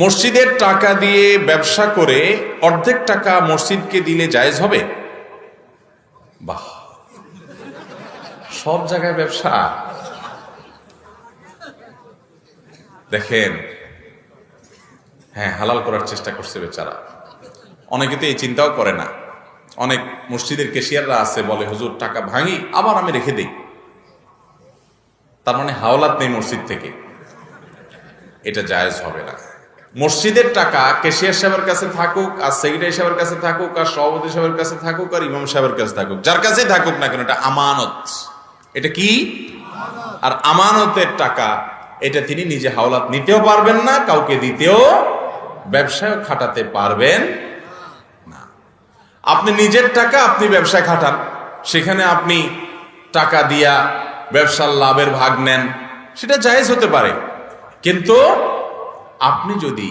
মসজিদের টাকা দিয়ে ব্যবসা করে অর্ধেক টাকা মসজিদকে দিলে জায়েজ হবে? বাহ। সব জায়গায় ব্যবসা। দেখেন হ্যাঁ হালাল করার চেষ্টা করছে বেচারা। অনেকে তো এই চিন্তাও করে না। অনেক মসজিদের কেশিয়াররা আছে, বলে, হুজুর, টাকা ভাঙি, আবার আমি রেখে দিই। তার মানে হাওলাত নেই মসজিদ থেকে। এটা জায়েজ হবে না। মসজিদের টাকা কেশিয়ার সাহেবের কাছে থাকুক, আর সেক্রেটারি সাহেবের কাছে থাকুক, আর সভাপতি সাহেবের কাছে থাকুক, আর ইমাম সাহেবের কাছে থাকুক। যার কাছেই থাকুক না কেন, এটা আমানত। এটা কি? আর আমানতের টাকা, এটা তিনি নিজে হাওলাত নিতেও পারবেন না, কাউকে দিতেও ব্যবসায় খাটাতে পারবেন না। আপনি নিজের টাকা, আপনি ব্যবসায় খাটান। সেখানে আপনি টাকা দিয়া ব্যবসার লাভের ভাগ নেন। সেটা জায়েজ হতে পারে। কিন্তু আপনি যদি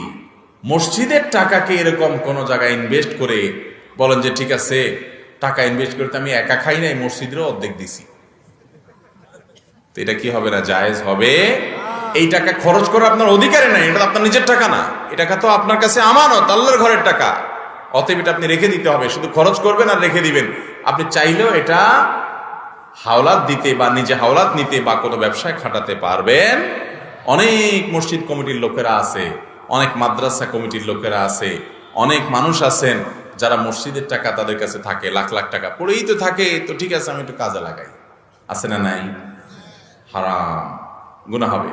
মসজিদের টাকাকে এরকম কোনো জায়গায় ইনভেস্ট করে বলেন যে, ঠিক আছে, টাকা ইনভেস্ট করতে আমি একা খাই নাই, মসজিদেরও অর্ধেক দিছি। তো এটা কি হবে না? জায়েজ হবে। এই টাকা খরচ করা আপনার অধিকারে নাই, এটা আপনার নিজের টাকা না। এই টাকা তো আপনার কাছে আমানত, আল্লাহর ঘরের টাকা। অতএব এটা আপনি রেখে দিতে হবে, শুধু খরচ করবেন আর রেখে দিবেন। আপনি চাইলেও এটা হাওলাত দিতে বা নিজে হাওলাত নিতে বা কোনো ব্যবসায় খাটাতে পারবেন। অনেক মসজিদ কমিটির লোকেরা আছে, অনেক মাদ্রাসা কমিটির লোকেরা আছে, অনেক মানুষ আছেন যারা মসজিদের টাকা তাদের কাছে থাকে, লাখ লাখ টাকা। পড়েই তো থাকে, তো ঠিক আছে, আমি একটু কাজে লাগাই। আছে না নাই? হারাম। গুণা হবে।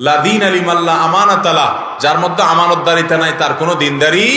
লাদিন আলী মাল্লা আমানাতালা, যার মধ্যে আমানতদারিতা নাই, তার কোনো দিনদারি